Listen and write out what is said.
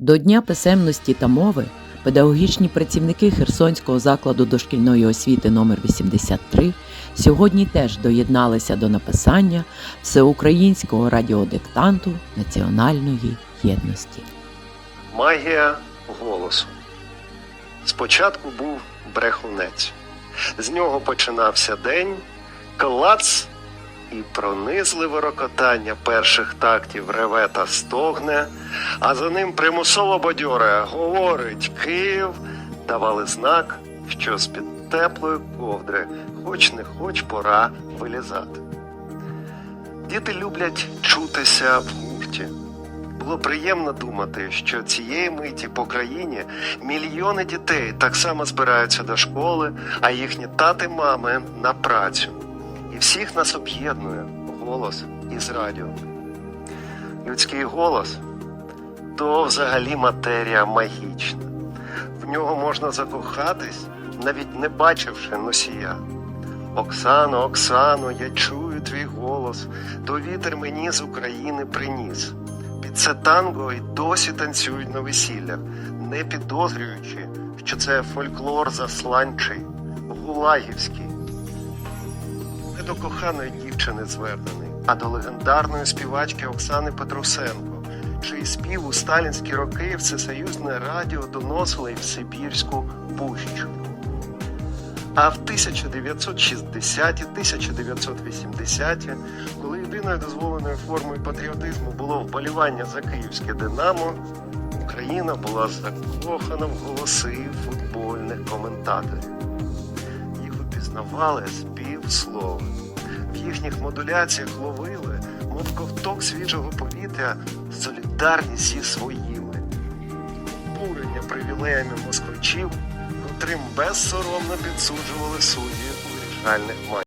До Дня писемності та мови педагогічні працівники Херсонського закладу дошкільної освіти номер 83 сьогодні теж доєдналися до написання всеукраїнського радіодиктанту національної єдності. Магія голосу. Спочатку був брехунець. З нього починався день, клац і пронизливе рокотання перших тактів реве та стогне, а за ним примусово бадьоре говорить Київ, давали знак, що з-під теплої ковдри, хоч не хоч пора вилізати. Діти люблять чутися в гурті. Було приємно думати, що цієї миті по країні мільйони дітей так само збираються до школи, а їхні тати мами на працю. І всіх нас об'єднує голос із радіо. Людський голос то взагалі матерія магічна. В нього можна закохатись, навіть не бачивши носія. Оксано, Оксано, я чую твій голос, то вітер мені з України приніс. Під це танго й досі танцюють на весіллях, не підозрюючи, що це фольклор засланчий, гулагівський. До коханої дівчини звернений, а до легендарної співачки Оксани Петрусенко, чий спів у сталінські роки всесоюзне радіо доносило й в Сибірську пущу. А в 1960-1980-ті, коли єдиною дозволеною формою патріотизму було вболівання за київське Динамо, Україна була закохана в голоси футбольних коментаторів. З півслова. В їхніх модуляціях ловили, мов ковток свіжого повітря, солідарність зі своїми, бурення привілеями москвичів, котрим безсоромно підсуджували судді у вирішальних матчах.